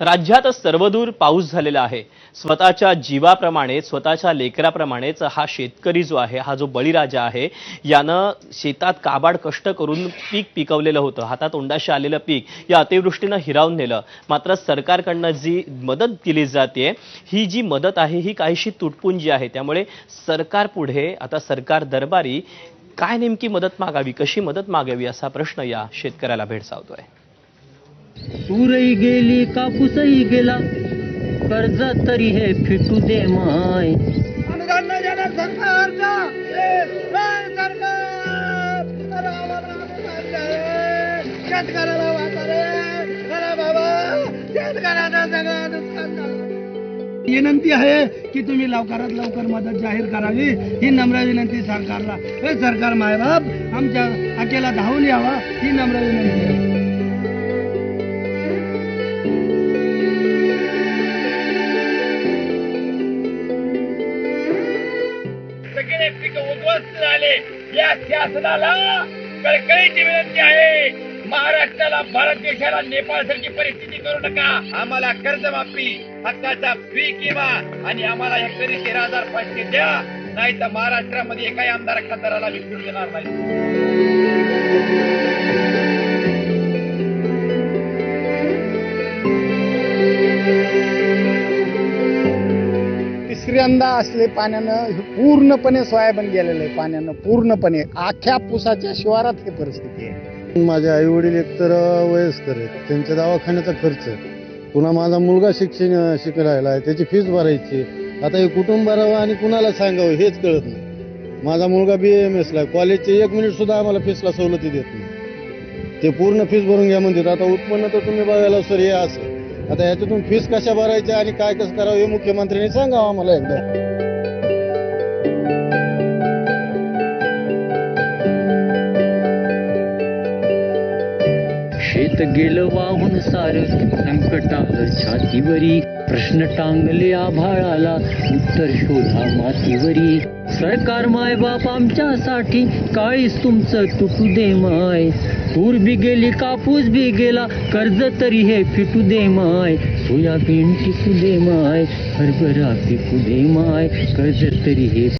राज्यात सर्वदूर पाऊस झालेला आहे. स्वतःच्या जीवाप्रमाणे स्वतःच्या लेकराप्रमाणेच हा शेतकरी जो आहे हा जो बळीराजा आहे यानं शेतात काबाड कष्ट करून पीक पिकवलेलं होतं. हातातोंडाशी आलेलं पीक या अतिवृष्टीनं हिरावून नेलं. मात्र सरकारकडनं जी मदत केली जाते ही जी मदत आहे ही काहीशी तुटपुंजी आहे. त्यामुळे सरकार पुढे आता सरकार दरबारी काय नेमकी मदत मागावी कशी मदत मागावी असा प्रश्न या शेतकऱ्याला भेडसावतोय. तूरही गेली कापूसही गेला. कर्ज तरी हे फिटू दे माय. विनंती आहे की तुम्ही लवकरात लवकर मदत जाहीर करावी. ही नम्र विनंती सरकारला. हे सरकार मायबाप आमच्या अकेला धावून यावा. ही नम्र विनंती. आहे मिळाले या शासनाला कळकळीची विनंती आहे. महाराष्ट्राला भारत देशाला नेपाळ सारखी परिस्थिती करू नका. आम्हाला कर्जमाफी हक्काचा फी किंवा आणि आम्हाला हेक्टरी तेरा हजार पाचशे द्या नाही तर महाराष्ट्रामध्ये एकाही आमदार खासदाराला विसरून देणार नाही. तिसऱ्यांदा असले पाण्यानं हे पूर्णपणे सोयाबीन गेलेलं आहे पाण्यानं पूर्णपणे. आख्या पुसाच्या शिवारात ही परिस्थिती आहे. माझे आई वडील एकतर वयस्कर आहेत. त्यांच्या दवाखान्याचा खर्च. पुन्हा माझा मुलगा शिक्षण शिकायला आहे. त्याची फीस भरायची आता हे कुटुंब भरावं आणि कुणाला सांगावं हेच कळत नाही. माझा मुलगा बी एम एसला कॉलेजचे एक मिनिट सुद्धा आम्हाला फीसला सवलती देत नाही. ते पूर्ण फीस भरून घ्या म्हणतात. आता उत्पन्न तर तुम्ही बघायला सर हे असं. आता याच्यातून फीस कशा भरायच्या आणि काय कसं करावं हे मुख्यमंत्र्यांनी सांगावं आम्हाला एकदा. शेत गेलं वाहून सार संकट आलं छातीवरी प्रश्न टांगले आभाळाला उत्तर शोधा मातीवरी. सरकार माय बाप आमच्यासाठी काळीस तुमचं तुटू दे माय. तूर बी गेली कापूस बी गेला कर्ज तरी हे फिटू दे माय. सोयाबीन टिकू दे माय हरभरा पिकू दे माय कर्ज तरी हे